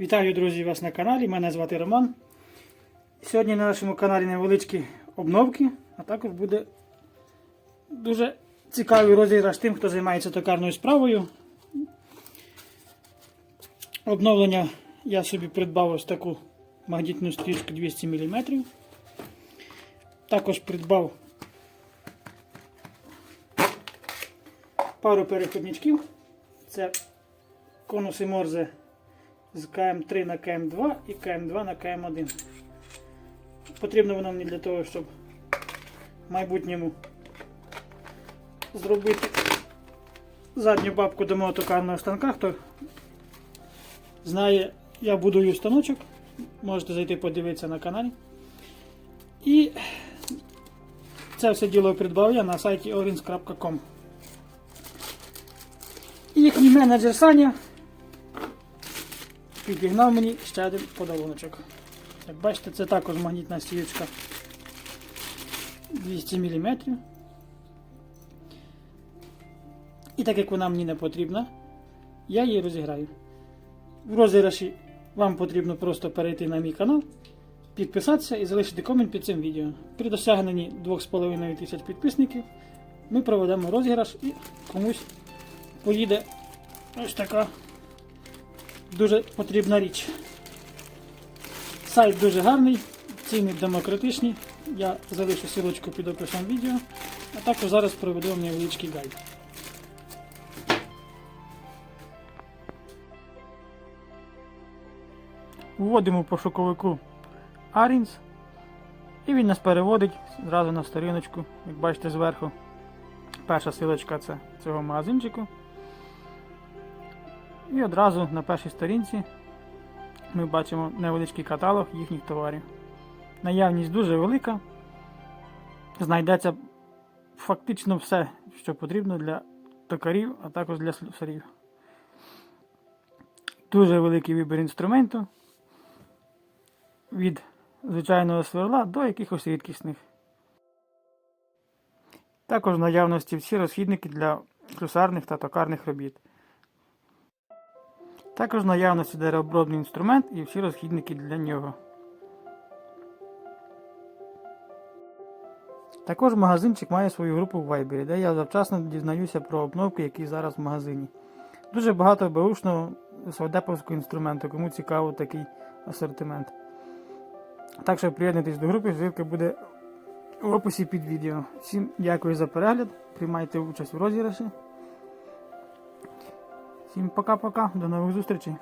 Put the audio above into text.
Вітаю, друзі, вас на каналі. Мене звати Роман. Сьогодні на нашому каналі невеличкі обновки, а також буде дуже цікавий розіграш тим, хто займається токарною справою. Обновлення я собі придбав ось таку магнітну стрічку 200 мм. Також придбав пару переходничків. Це конуси Морзе з КМ3 на КМ2 і КМ2 на КМ1. Потрібно воно мені для того, щоб в майбутньому зробити задню бабку до мого токарного станка. Хто знає, я будую станочок. Можете зайти подивитися на каналі. І це все діло придбав я на сайті orins.com. Їхній менеджер Саня підігнав мені ще один подаруночок. Як бачите, це також магнітна стіючка 200 мм. І так як вона мені не потрібна, я її розіграю. В розіграші вам потрібно просто перейти на мій канал, підписатися і залишити комент під цим відео. При досягненні 2,5 тисяч підписників ми проведемо розіграш і комусь поїде ось така дуже потрібна річ. Сайт дуже гарний, ціни демократичні. Я залишу силочку під описом відео, а також зараз проведу вам невеличкий гайд. Вводимо в пошуковику Arins і він нас переводить зразу на сторіночку, як бачите зверху. Перша силочка це цього магазинчику. І одразу на першій сторінці ми бачимо невеличкий каталог їхніх товарів. Наявність дуже велика. Знайдеться фактично все, що потрібно для токарів, а також для слюсарів. Дуже великий вибір інструменту. Від звичайного сверла до якихось рідкісних. Також в наявності всі розхідники для слюсарних та токарних робіт. Також наявності деревообробний інструмент і всі розхідники для нього. Також магазинчик має свою групу в Viber, де я завчасно дізнаюся про обновки, які зараз в магазині. Дуже багато беушного свадеповського інструменту, кому цікаво такий асортимент. Так що приєднуйтесь до групи, ссылка буде в описі під відео. Всім дякую за перегляд, приймайте участь у розіграші. Всім пока-пока, до нових зустрічей.